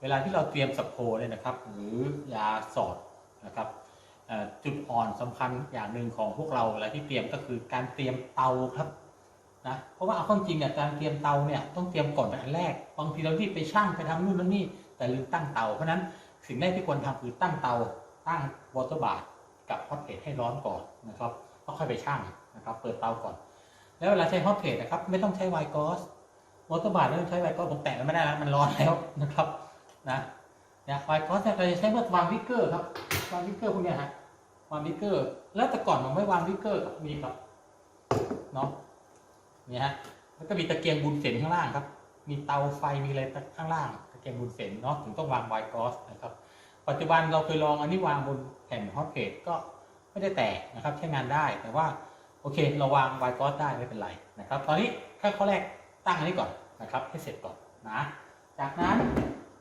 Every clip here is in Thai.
เวลาที่เราเตรียมสโคเนี่ยนะครับ หรือยาสอดนะครับจุดอ่อนสำคัญอย่างหนึ่งของพวกเราเวลาที่เตรียมก็คือการเตรียมเตาครับนะเพราะว่าเอาเข้าจริงเนี่ยการเตรียมเตาเนี่ยต้องเตรียมก่อนเป็นอันแรกบางทีเราที่ไปช่างไปทำนู่นนั่นนี่แต่ลืมตั้งเตาเพราะนั้นสิ่งแรกที่ควรทำคือตั้งเตาตั้งวอเตอร์บาร์กับฮอตเพลทให้ร้อนก่อนนะครับแล้วค่อยไปช่างนะครับเปิดเตาก่อน แล้วเวลาใช้ฮอตเพลทนะครับไม่ต้องใช้ไวกอสวอเตอร์บาร์ไม่ต้องใช้ไวกอสผมแตะมันไม่ได้แล้วมันร้อนแล้วนะครับ นะเนี่ยไวกอสเนี่ยเราจะใช้เพื่อวางวิกเกอร์ครับวางวิกเกอร์พวกเนี้ยฮะวางวิกเกอร์ แล้วแต่ก่อนผมไม่วางวิกเกอร์มีกับเนาะนี่ฮะแล้วก็มีตะเกียงบุญเสนข้างล่างครับ มีเตาไฟมีอะไรข้างล่างตะเกียงบุญเสนเนาะถึงต้องวางไวกอสนะครับ ปัจจุบันเราเคยลองอันนี้วางบนแผ่นฮอตเพลทก็ไม่ได้แตกนะครับใช้งานได้แต่ว่าโอเค เราวางไวกอสได้ไม่เป็นไรนะครับ ตอนนี้แค่ข้อแรกตั้งอันนี้ก่อนนะครับให้เสร็จก่อนนะ จากนั้น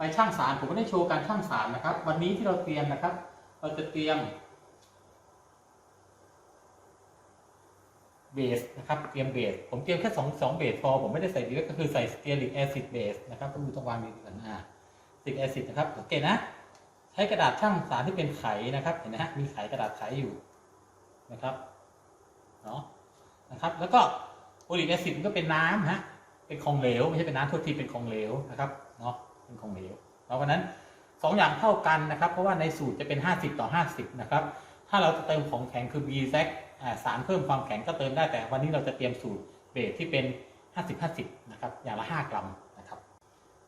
ไปช่างสารผมไม่ได้โชว์การช่างสารนะครับ วันนี้ที่เราเตรียมนะครับ เราจะเตรียมเบสนะครับเตรียมเบสผมเตรียมแค่สองสองเบสพอผมไม่ได้ใส่ดีก็คือใส่สเตียริกแอซิดเบสนะครับก็คือต้องวางดีกันอ่าสเตียริกแอซิดนะครับโอเคนะ ใช้กระดาษช่างสารที่เป็นไขนะครับเห็นไหมฮะมีไขกระดาษไขอยู่นะครับเนาะนะครับแล้วก็โอลิกแอซิดมันก็เป็นน้ำฮะเป็นของเหลวไม่ใช่เป็นน้ำทั่วทีเป็นของเหลวนะครับเนาะ เป็นของเหลวเพราะฉะนั้นสองอย่างเท่ากันนะครับ เพราะว่าในสูตรจะเป็น 50 ต่อ 50 นะครับ ถ้าเราจะเติมของแข็งคือ b z a c สารเพิ่มความแข็งก็เติมได้แต่วันนี้เราจะเตรียมสูตรเบสที่เป็น 50 50 นะครับ อย่างละ 5 กรัมนะครับ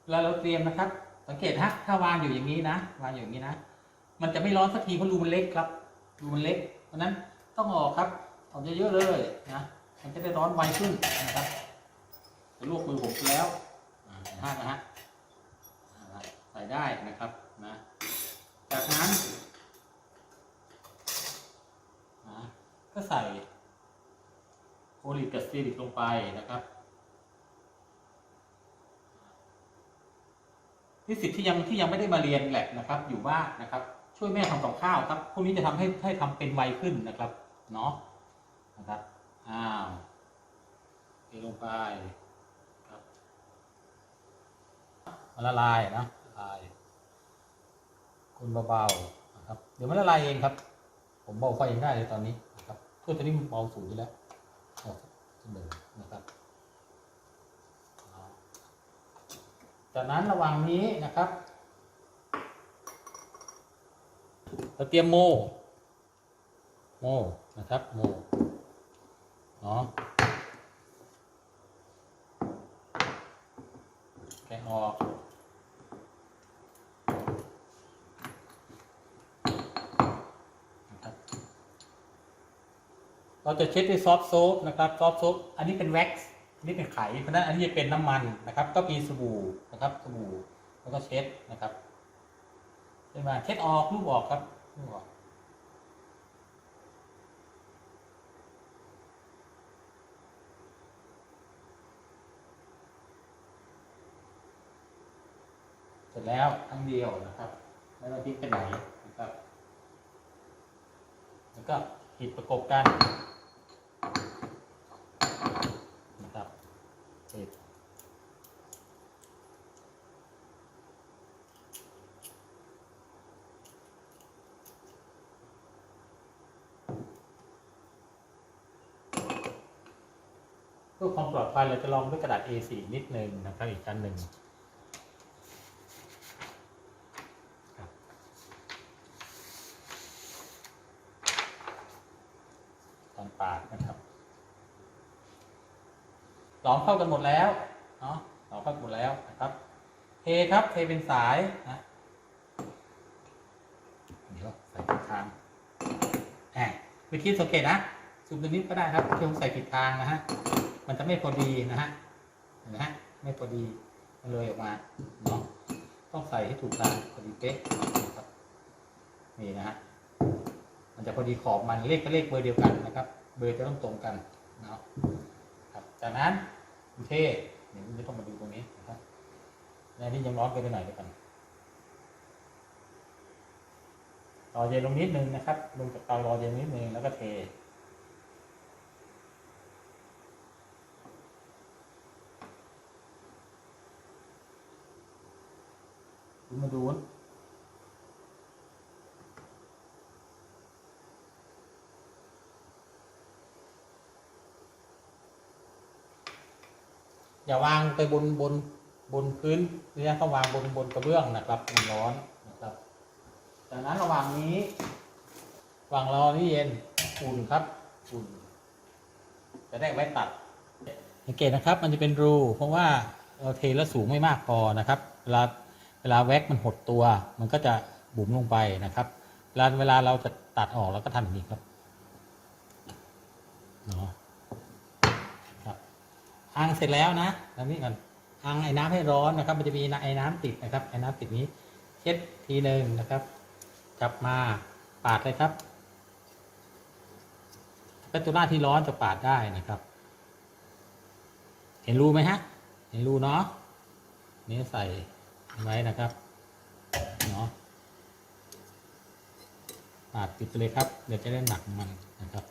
แล้วเราเตรียมนะครับ สังเกตฮะถ้าวางอยู่อย่างนี้นะ วางอยู่อย่างนี้นะ มันจะไม่ร้อนสักทีเพราะรูมันเล็กครับรูมันเล็ก เพราะนั้นต้องออกครับออกเยอะๆเลยนะ มันจะได้ร้อนไวขึ้นนะครับจะลวกมือผมแล้วอ่าห้านะฮะ ส่ได้นะครับนะจากนั้นนะก็ใส่โอลิกกับสตีริกลงไปนะครับนิสิตที่ยังที่ยังไม่ได้มาเรียนแลบนะครับ อยู่บ้านนะครับ ช่วยแม่ทำกับข้าวครับพวกนี้จะทำให้ให้ทำเป็นไวขึ้นนะครับเนาะนะครับอ้าวเทลงไปครับมันละลายนะ ลาย คนเบาๆนะครับ เดี๋ยวมันละลายเองครับ ผมเบาไฟเองได้เลยตอนนี้นะครับถ้วตัวนี้มันเบาสูงอยู่แล้วออกหนึ่งนะครับจากนั้นระหว่างนี้นะครับเราเตรียมโม โมนะครับ โมเนาะแกะออกนะครับ เราจะเช็ดด้วยซอฟต์โซฟนะครับซอฟต์โซฟอันนี้เป็นแว็กซ์อันนี้เป็นไขเพราะฉะนั้นอันนี้จะเป็นน้ำมันนะครับ ก็มีสบู่นะครับสบู่แล้วก็เช็ดนะครับใช่ไหมเช็ดออกลูบออกครับลูบออกเสร็จแล้วครั้งเดียวนะครับไม่ต้องทิ้งไปไหนนะครับ แล้วก็ปิดประกบกันนะครับปิดเพื่อความปลอดภัยเราจะลองด้วยกระดาษ A4 นิดนึงนะครับอีกชั้นหนึ่งตอนปากนะครับหลอมเข้ากันหมดแล้วเนาะหลอมเข้ากันหมดแล้วนะครับเทครับเทเป็นสายนะเดี๋ยวใส่ผิดทางแหมวิธีสังเกตนะซูมตัวนี้ก็ได้ครับที่ผมใส่ผิดทางนะฮะ มันจะไม่พอดีนะฮะเห็นไหมฮะไม่พอดีมันเลยออกมาเนาะต้องใส่ให้ถูกทางพอดีเป๊ะนะครับนี่นะฮะมันจะพอดีขอบมันเลขก็เลขเบอร์เดียวกันนะครับ เบอร์จะต้องตรงกันเนาะครับจากนั้นเทเดี๋ยวคุณจะต้องมาดูตรงนี้นะครับในนี้ยังร้อนเกินไปหน่อยเดียวกันรอเย็นลงนิดนึงนะครับลงจากเตารอเย็นนิดนึงแล้วก็เท คุณมาดูนอย่าวางไปบนบนบนพื้นเนี่ยต้องวางบนบนกระเบื้องนะครับมันร้อนนะครับจากนั้นระหว่างนี้วางรอนี่เย็นอุ่นครับอุ่นจะได้ไว้ตัดสังเกตนะครับ มันจะเป็นรู เพราะว่าเราเทแล้วสูงไม่มากพอนะครับเวลา เวลาแว็กมันหดตัว มันก็จะบุ๋มลงไปนะครับเวลาเวลาเราจะตัดออกเราก็ทำอย่างนี้ครับเนาะครับอังเสร็จแล้วนะทำนี้ก่อนอังไอ้น้ำให้ร้อนนะครับ มันจะมีไอ้น้ำติดนะครับไอ้น้ำติดนี้เช็ดทีหนึ่งนะครับ จับมาปาดเลยครับแปตูน่าที่ร้อนจะปาดได้นะครับ เห็นรูไหมฮะ เห็นรูเนาะนี่ใส่ ไว้นะครับเนาะปาดติดไปเลยครับเดี๋ยวจะได้หนักมันนะครับ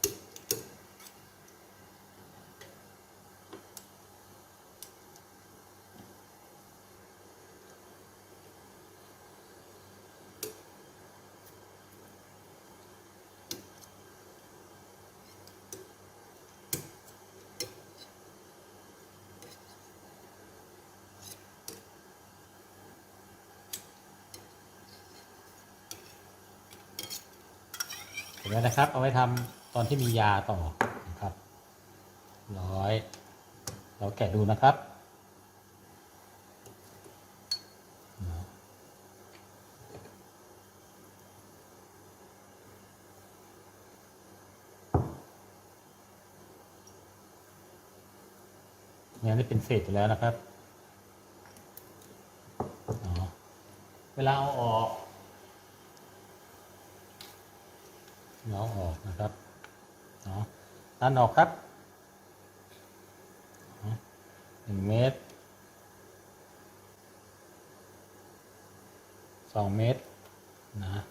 ไหมนะครับ เอาไว้ทำตอนที่มียาต่อนะครับร้อย เราแกะดูนะครับเนี่ยนี่เป็นเศษอยู่แล้วนะครับ เวลาเอาออก เราออกนะครับเนาะตันออกครับหนึ่งเมตรสองเมตรนะ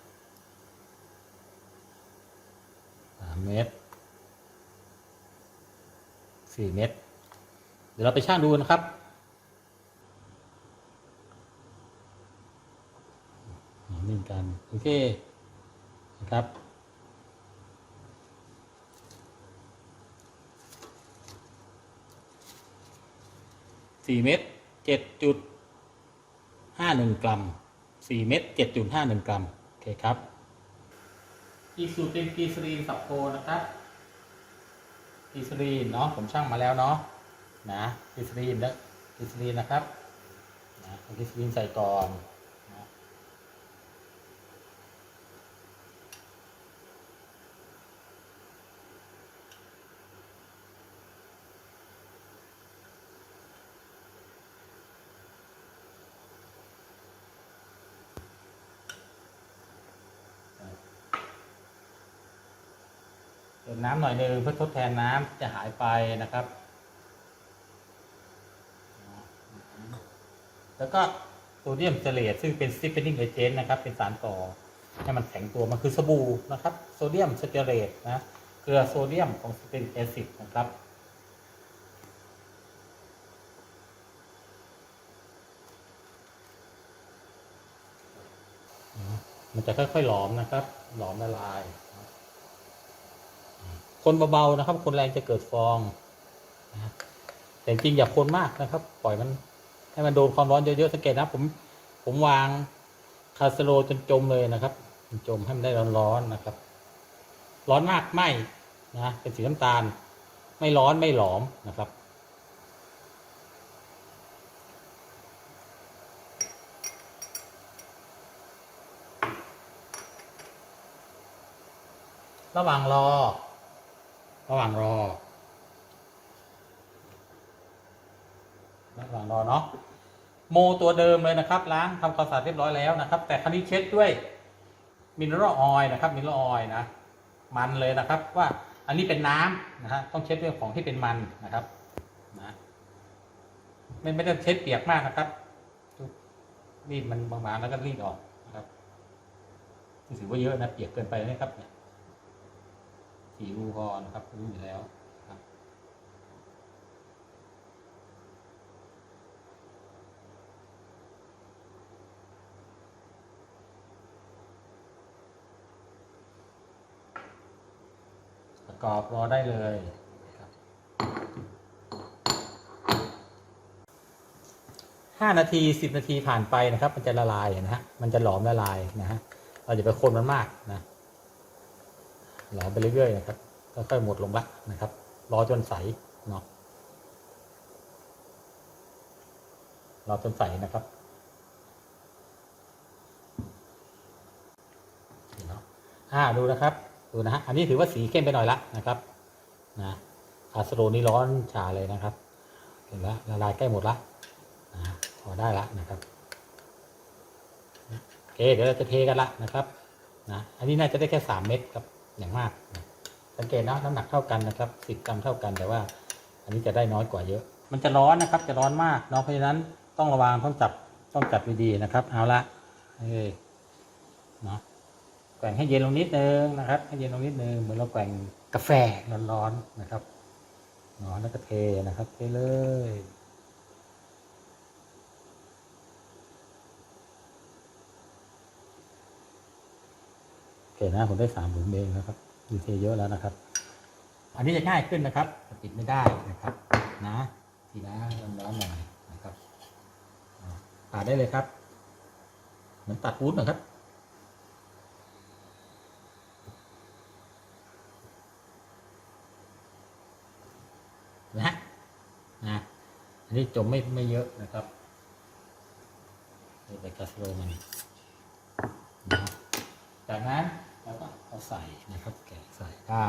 สามเมตรสี่เมตร เดี๋ยวเราไปช่างดูนะครับนี่กัน โอเค นะครับ สี่เม็ดเจ็ดจุดห้าหนึ่งกรัมสี่เม็ดเจ็ดจุดห้าหนึ่งกรัม โอเคครับ อีกสูตรเป็นกีซรีนสับโคนะครับกีซรีนเนาะผมช่างมาแล้วเนาะนะกีซรีนแล้วกีซรีนนะครับนะกีซรีนใส่ก่อน เติมน้ำหน่อยหนึงเพื่อทดแทนน้ำจะหายไปนะครับ แล้วก็โซเดียมเจเลตซึ่งเป็นสติฟเฟนิ่งเอเจนต์นะครับ เป็นสารก่อให้มันแข็งตัวมันคือสบู่นะครับ โซเดียมสเตเรตนะเกลือโซเดียมของสเตนแอซิดนะครับมันจะค่อยๆหลอมนะครับ หลอมละลาย คนเบาๆนะครับ คนแรงจะเกิดฟองนะแต่จริงอย่าคนมากนะครับ ปล่อยมันให้มันโดนความร้อนเยอะๆสังเกตนะผมผมวางคาสโลจนจมเลยนะครับจมให้มันได้ร้อนๆนะครับ ร้อนมากไหมนะเป็นสีน้ำตาล ไม่ร้อนไม่หลอมนะครับระหว่างรอ ระหว่างรอ ระหว่างรอเนาะ โมตัวเดิมเลยนะครับล้างทำความสะอาดเรียบร้อยแล้วนะครับ แต่ครั้นี้เช็ดด้วยมินเนอรัลออยล์นะครับมินเนอรัลออยล์นะ มันเลยนะครับว่าอันนี้เป็นน้ำนะฮะต้องเช็ดด้วยของที่เป็นมันนะครับนะไม่ไม่ต้เช็ดเปียกมากนะครับรีดมันบางๆแล้วก็รีดออกนะครับถือว่าเยอะนะเปียกเกินไปนะครับเนี่ย สีอูฮอนะครับรู้อยู่แล้วครประกอบรอได้เลยห้านาทีสิบนาทีผ่านไปนะครับ มันจะละลายนะฮะมันจะหลอมละลายนะฮะเราอย่าไปคนมันมากนะ หลอมไปเรื่อยๆนะครับค่อยๆหมดลงละนะครับรอจนใสเนาะรอจนใสนะครับเนาะอ่าดูนะครับดูนะฮะอันนี้ถือว่าสีเข้มไปหน่อยละนะครับนะอาสโลนี่ร้อนชาเลยนะครับเห็นแล้วละลายใกล้หมดละนะพอได้ละนะครับโอเคเดี๋ยวเราจะเทกันละนะครับนะอันนี้น่าจะได้แค่สามเม็ดครับ อย่างมากนะสังเกตนะน้ำหนักเท่ากันนะครับสิบกรัมเท่ากันแต่ว่า อันนี้จะได้น้อยกว่าเยอะ มันจะร้อนนะครับจะร้อนมากเนาะเพราะฉะนั้นต้องระวังต้องจับต้องจับดีๆนะครับ เอาละเอ้ยเนาะแกว่งให้เย็นลงนิดนึงนะครับ ให้เย็นลงนิดนึงเหมือนเราแกว่งกาแฟร้อนๆนะครับเนาะแล้วก็เทนะครับเทเลย เคนะผมได้สามหลุมเองนะครับดูเทเยอะแล้วนะครับ อันนี้จะง่ายขึ้นนะครับต่ปิดไม่ได้นะครับ นะทีนะร้อนๆหน่อยนะครับตัดได้เลยครับ เหมือนตัดวุ้นนะครับนะนะอันนี้จมไม่ไม่เยอะนะครับไปกัสโลมันนะจากนั้น แล้วก็เอาใส่นะครับ แกะใส่ได้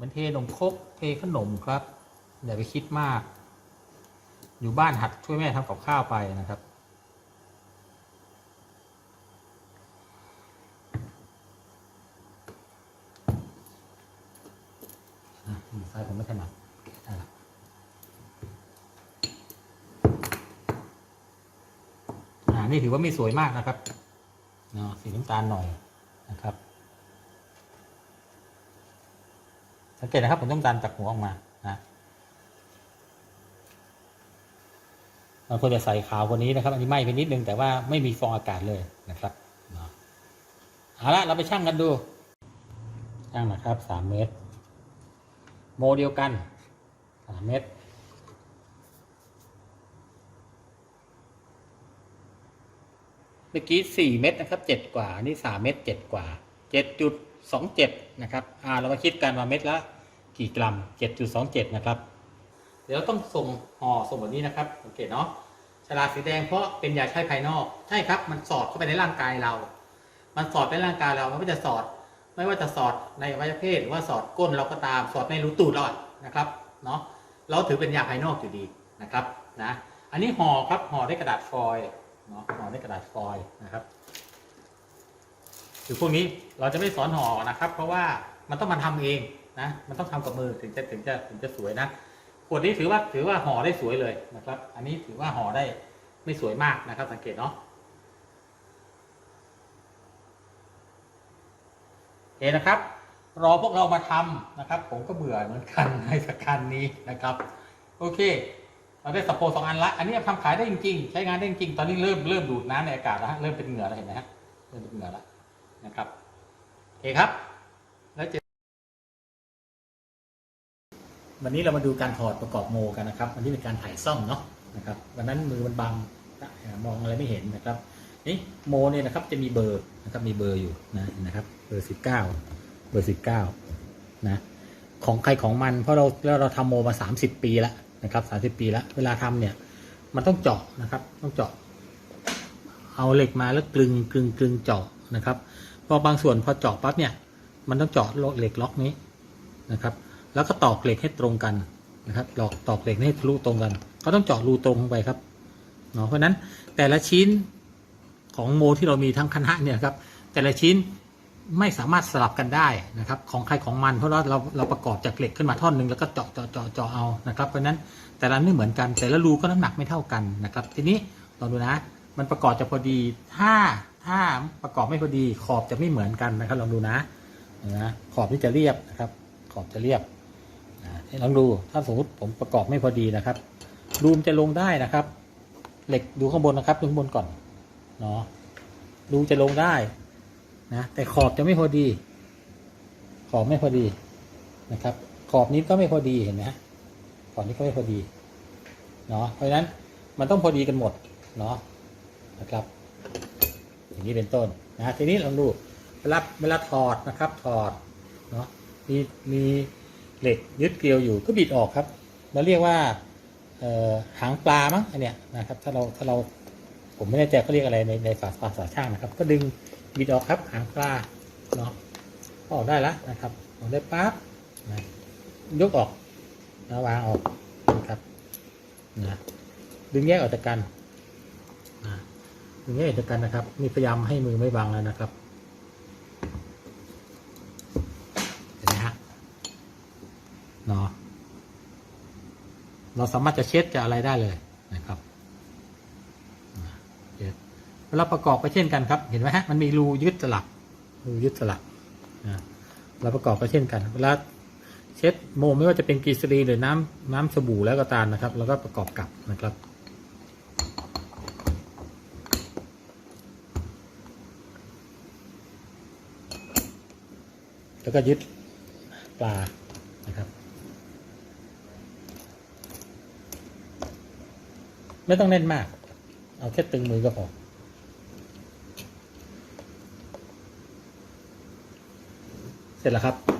มันเทนมครกเทขนมครับอย่าไปคิดมาก อยู่บ้านหัดช่วยแม่ทำกับข้าวไปนะครับ อะมือซ้ายผมไม่ถนัดได้ละอ่า นี่ถือว่าไม่สวยมากนะครับเนาะสีน้ำตาลหน่อยนะครับสังเกตนะครับผมต้องดันจากหัวออกมานะเราควรจะใส่ขาวกว่านี้นะครับ อันนี้ไหม้ไปนิดนึงแต่ว่าไม่มีฟองอากาศเลยนะครับเอาละเราไปชั่งกันดูชั่งนะครับสามเมตร โมเดียวกันสามเม็ดเมื่อกี้สี่เม็ดนะครับเจ็ดกว่า นี่สามเม็ดเจ็ดกว่าเจ็ดจุดสองเจ็ดนะครับอ่าเรามาคิดกันว่าเม็ดละกี่กรัมเจ็ดจุดสองเจ็ดนะครับ เดี๋ยวต้องส่งห่อส่งแบบนี้นะครับสังเกตเนาะฉลากสีแดงเพราะเป็นยาใช้ภายนอก ใช่ครับ มันสอดเข้าไปในร่างกายเรา มันสอดในร่างกายเรา มันก็จะสอด ไม่ว่าจะสอดในอวัยวะเพศหรือว่าสอดก้นเราก็ตาม สอดในรูตูดเรานะครับ เนาะเราถือเป็นยาภายนอกอยู่ดีนะครับ นะ อันนี้ห่อครับ ห่อด้วยกระดาษฟอยล์ เนาะห่อด้วยกระดาษฟอยล์นะครับคือพวกนี้เราจะไม่สอนห่อนะครับ เพราะว่ามันต้องมาทำเองนะมันต้องทำกับมือถึงจะถึงจะถึงจะสวยนะขวดนี้ถือว่าถือว่าห่อได้สวยเลยนะครับ อันนี้ถือว่าห่อได้ไม่สวยมากนะครับ สังเกตเนาะโอเคนะครับ รอพวกเรามาทำนะครับ ผมก็เบื่อเหมือนกันในสักันนี้นะครับ โอเค เราได้สโปสองอันละ อันนี้ทำขายได้จริงๆ ใช้งานได้จริงตอนนี้เริ่มเริ่มดูดน้ำในอากาศแล้วฮะ เริ่มเป็นเหงื่อแล้วเห็นไหมฮะ เริ่มเป็นเหงื่อแล้วนะครับ โอเคครับ แล้วเจอวันนี้เรามาดูการถอดประกอบโมกันนะครับ วันนี้เป็นการถ่ายซ่อมเนาะนะครับ วันนั้นมือมันบังมองอะไรไม่เห็นนะครับ นี่โมเนี่ยนะครับจะมีเบอร์นะครับ มีเบอร์อยู่นะนะครับ เบอร์สิบเก้า เบอร์สิบเก้านะ ของใครของมัน เพราะเราเราทำโมมาสามสิบปีแล้ว นะครับสามสิบปีแล้ว เวลาทำเนี่ยมันต้องเจาะนะครับ ต้องเจาะ เอาเหล็กมาแล้วกลึงกลึงกลึงเจาะนะครับพอบางส่วนพอเจาะปั๊บเนี่ย มันต้องเจาะเหล็กล็อกนี้นะครับ แล้วก็ตอกเหล็กให้ตรงกันนะครับหลอกตอกเหล็กให้ทะลุตรงกัน ก็ต้องเจาะรูตรงลงไปครับเนาะเพราะฉะนั้นแต่ละชิ้นของโมที่เรามีทั้งคณะเนี่ยครับแต่ละชิ้น ไม่สามารถสลับกันได้นะครับ ของใครของมันเพราะว่าเราเราประกอบจากเหล็กขึ้นมาท่อนหนึ่งแล้วก็เจาะเจาะเจาะเจาะเอานะครับเพราะนั้นแต่ละไม่เหมือนกันแต่ละรูก็น้ำหนักไม่เท่ากันนะครับ ทีนี้ลองดูนะ มันประกอบจะพอดีถ้าถ้าประกอบไม่พอดีขอบจะไม่เหมือนกันนะครับลองดูนะนะขอบที่จะเรียบนะครับ ขอบจะเรียบลองดูถ้าสมมติผมประกอบไม่พอดีนะครับรูมจะลงได้นะครับ เหล็กดูข้างบนนะครับดูข้างบนก่อนเนาะรูจะลงได้ นะแต่ขอบจะไม่พอดี ขอบไม่พอดีนะครับ ขอบนี้ก็ไม่พอดีเห็นไหมขอบนี้ก็ไม่พอดีเนาะเพราะฉะนั้นมันต้องพอดีกันหมดเนาะนะครับ อย่างนี้เป็นต้นนะทีนี้ลองดูเวลาเวลาถอดนะครับ ถอดเนาะมีมีเหล็กยึดเกลียวอยู่ก็บิดออกครับเราเรียกว่าหางปลามั้งอันเนี้ยนะครับ ถ้าเราถ้าเราผมไม่แน่ใจเขาเรียกอะไรในในภาษาภาษาช่างนะครับ ก็ดึง บิดออกครับหางปลาเนาะออกได้แล้วนะครับออกได้ปั๊บนะยกออกนะวางออกนะครับนะดึงแยกออกจากกันนะอย่างนี้เดียวกันนะครับนี่พยายามให้มือไม่บังแล้วนะครับเห็นไหมฮะเนาะเราสามารถจะเช็ดจะอะไรได้เลยนะครับอ่าเช็ด เวลาประกอบก็เช่นกันครับ เห็นไหมฮะ มันมีรูยึดสลัก รูยึดสลักนะเราประกอบก็เช่นกัน เวลาเช็ดโมไม่ว่าจะเป็นกรีซลีหรือน้ำน้ำสบู่แล้วก็ตามนะครับ แล้วก็ประกอบกลับนะครับ แล้วก็ยึดปลานะครับ ไม่ต้องเน้นมาก เอาแค่ตึงมือก็พอ เสร็จแล้วครับ